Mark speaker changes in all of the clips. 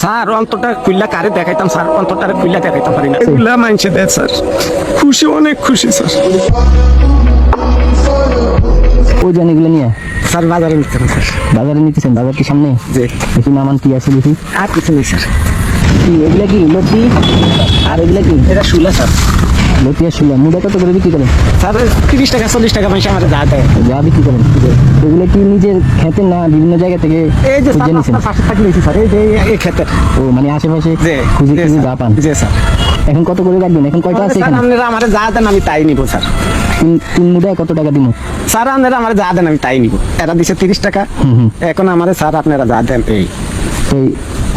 Speaker 1: Sir অন্তরটা খুললা কারে দেখাইতাম স্যার? অন্তরটা খুললা দেখাইতাম পারি না। এগুলা মানছে দেয় স্যার। খুশি অনেক খুশি স্যার।
Speaker 2: ওই জানি এগুলো নিয়ে?
Speaker 1: স্যার বাজারে নিতেন স্যার।
Speaker 2: বাজারে নিতেছেন? বাজার কি সামনে?
Speaker 1: জি।
Speaker 2: দেখি নামান কি আছে দেখি।
Speaker 1: আর কিছু নেই স্যার।
Speaker 2: কি এগুলা কি লতি আর এগুলা কি?
Speaker 1: এটা শুলা স্যার।
Speaker 2: লতি আর শুলা মুড়া কত করে বিক্রি করেন?
Speaker 1: স্যার তিরিশ টাকা চল্লিশ টাকা পয়সা আমার যা দেয়।
Speaker 2: যা বিক্রি করেন এগুলো কি নিজের খেতে না বিভিন্ন জায়গা থেকে
Speaker 1: এই যে পাশে থাকি নিয়েছি স্যার। এই যে এই- এই
Speaker 2: ও মানে আশেপাশে খুঁজে খুঁজে যা পান।
Speaker 1: জি স্যার।
Speaker 2: এখন কত করে রাখবেন? এখন কয়টা আছে এখানে
Speaker 1: আপনারা আমার যা দেন আমি তাই নিব স্যার।
Speaker 2: তিন তিন মুড়ায় কত টাকা দিব
Speaker 1: স্যার আপনারা আমার যা দেন আমি তাই নিব। এরা দিছে তিরিশ টাকা। এখন আমার স্যার আপনারা যা দেন এই।
Speaker 2: এই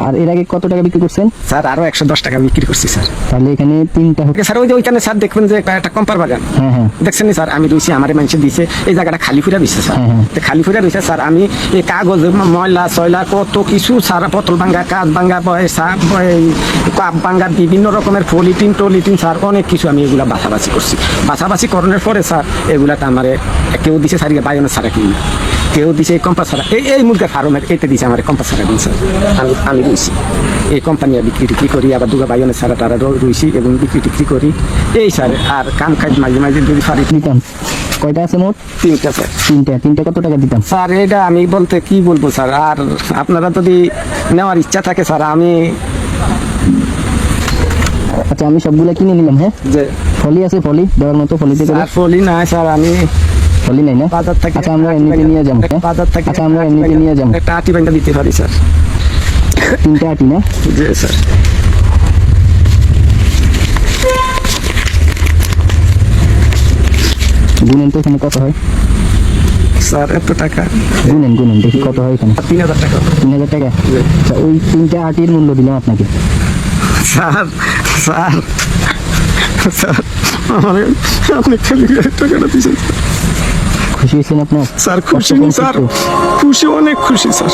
Speaker 2: আর এর আগে কত টাকা বিক্রি করছেন?
Speaker 1: স্যার আরও একশো দশ টাকা বিক্রি করছি স্যার।
Speaker 2: তাহলে এখানে তিনটা
Speaker 1: ওকে স্যার ওই যে ওইখানে স্যার দেখবেন যে একটা কম্পার বাগান।
Speaker 2: হ্যাঁ হ্যাঁ।
Speaker 1: দেখছেন স্যার? আমি রয়েছি আমার মানুষের দিছে এই জায়গাটা খালি ফুরা দিচ্ছে স্যার।
Speaker 2: হ্যাঁ, হ্যাঁ।
Speaker 1: খালি ফুরা দিচ্ছে স্যার আমি এই কাগজ ময়লা সয়লা কত কিছু সারা পটল ভাঙ্গা কাজ ভাঙ্গা বয় সাপ কাপ ভাঙ্গা বিভিন্ন রকমের ফলিটিন টলিটিন স্যার অনেক কিছু আমি এগুলা বাছাবাছি করছি। বাছাবাছি করানোর পরে স্যার এগুলাটা আমার কেউ দিছে স্যার বায়নের সারা কিনি কেউ দিছে এই কম্পাস এই এই মুরগা ফার্মের এতে দিছে আমার কম্পাস দিন স্যার আমি আমি রয়েছি এই কোম্পানি বিক্রি টিক্রি করি আবার দুগা বায়নের সারা তারা রয়েছি এবং বিক্রি টিক্রি করি। এই স্যার আর কাম কাজ মাঝে মাঝে যদি পারি।
Speaker 2: দিতাম কয়টা আছে মোট?
Speaker 1: তিনটা স্যার।
Speaker 2: তিনটা। তিনটা কত টাকা দিতাম?
Speaker 1: স্যার এটা আমি বলতে কি বলব স্যার? আর আপনারা যদি নেওয়ার ইচ্ছা থাকে স্যার আমি
Speaker 2: আচ্ছা আমি সবগুলা কিনে নিলাম হ্যাঁ?
Speaker 1: যে
Speaker 2: ফলি আছে ফলি। দেওয়ার মতো
Speaker 1: স্যার ফলি না স্যার আমি
Speaker 2: ফলি নাই না?
Speaker 1: বাজার থেকে
Speaker 2: আচ্ছা আমরা এমনিতে নিয়ে যাব?
Speaker 1: বাজার থেকে
Speaker 2: আচ্ছা আমরা এমনিতে নিয়ে যাব।
Speaker 1: একটা আটি ব্যাংকটা দিতে পারি স্যার।
Speaker 2: তিনটা আটি না?
Speaker 1: জি স্যার।
Speaker 2: গুনেন তো এখানে কত হয়?
Speaker 1: স্যার এত টাকা।
Speaker 2: গুনেন গুনেন দেখি কত হয় এখানে।
Speaker 1: তিন হাজার টাকা।
Speaker 2: তিন হাজার টাকা? আচ্ছা ওই তিনটা আটির মূল্য দিলাম আপনাকে।
Speaker 1: স্যার স্যার স্যার আমার আপনি খালি টাকাটা দিয়েছেন।
Speaker 2: খুশি হয়েছেন আপনার
Speaker 1: স্যার খুশি স্যার।
Speaker 2: খুশি?
Speaker 1: অনেক খুশি স্যার।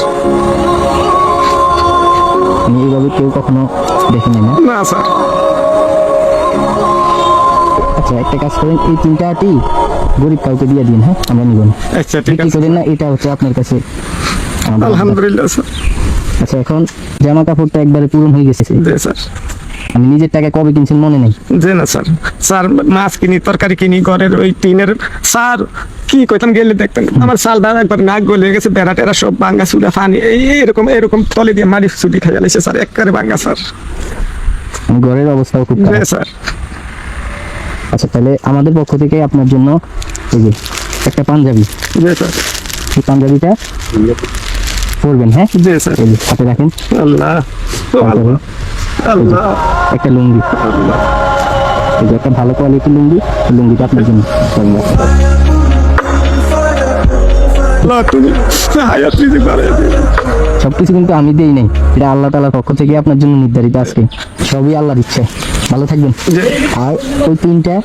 Speaker 2: আমি এইভাবে কেউ কখনো দেখে নেই না?
Speaker 1: না স্যার।
Speaker 2: আচ্ছা একটা কাজ করেন এই তিনটা আটি গরিব কাউকে দিয়ে দিন হ্যাঁ? আমরা নিব
Speaker 1: আচ্ছা ঠিক আছে
Speaker 2: করেন না এটা হচ্ছে আপনার কাছে
Speaker 1: আলহামদুলিল্লাহ স্যার।
Speaker 2: আচ্ছা এখন জামা কাপড়টা একবারে পূরণ হয়ে গেছে।
Speaker 1: স্যার।
Speaker 2: আমি নিজের টাকা কবে কিনছেন মনে নেই।
Speaker 1: জি না স্যার। স্যার মাছ কিনি তরকারি কিনি ঘরের ওই টিনের। স্যার কি কইতাম গেলে দেখতেন? আমার সাল দাদা একবার নাক গলে গেছে বেড়া টেরা সব ভাঙ্গা চুলা পানি এই এরকম এরকম তলে দিয়ে মারি ছুটি খাই গেছে স্যার একবারে ভাঙ্গা স্যার।
Speaker 2: আমি ঘরের অবস্থাও খুব খারাপ।
Speaker 1: স্যার।
Speaker 2: আচ্ছা তাহলে আমাদের পক্ষ থেকে আপনার জন্য এই যে একটা পাঞ্জাবি।
Speaker 1: জি স্যার।
Speaker 2: এই পাঞ্জাবিটা পরবেন হ্যাঁ? হাতে রাখেন।
Speaker 1: আল্লাহ আল্লাহ আল্লাহ।
Speaker 2: একটা লুঙ্গি। এই যে একটা ভালো কোয়ালিটির লুঙ্গি লুঙ্গিটা আপনার জন্য। সবকিছু কিন্তু আমি দেই নাই। এটা আল্লাহ তালার পক্ষ থেকে আপনার জন্য নির্ধারিত আজকে। সবই আল্লাহর ইচ্ছে। ভালো থাকবেন। আর ওই তিনটা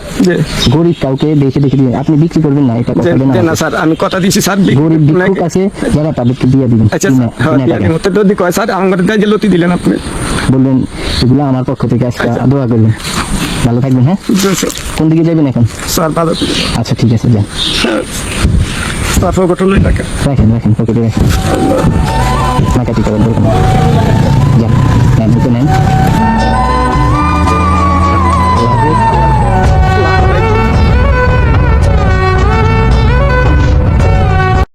Speaker 2: গরিব কাউকে দেখে দেখে দিবেন। আপনি বিক্রি করবেন না এটা কথা দেন
Speaker 1: না স্যার আমি কথা দিছি স্যার
Speaker 2: গরিব ভিক্ষুক আছে যারা তাদেরকে দিয়ে দিবেন
Speaker 1: আচ্ছা
Speaker 2: বিনা-
Speaker 1: হ্যাঁ। যদি কয় স্যার আমার যে লতি দিলেন আপনি।
Speaker 2: বললেন এগুলো আমার পক্ষ থেকে আজকে দোয়া করবেন। ভালো থাকবেন হ্যাঁ?
Speaker 1: স্যার।
Speaker 2: কোন দিকে যাবেন এখন?
Speaker 1: স্যার
Speaker 2: আচ্ছা ঠিক আছে যান।
Speaker 1: স্যার ফকটুল্লাই টাকা
Speaker 2: রাখেন। রাখেন পকেটে রাখেন। করার দরকার যান নেন নেন।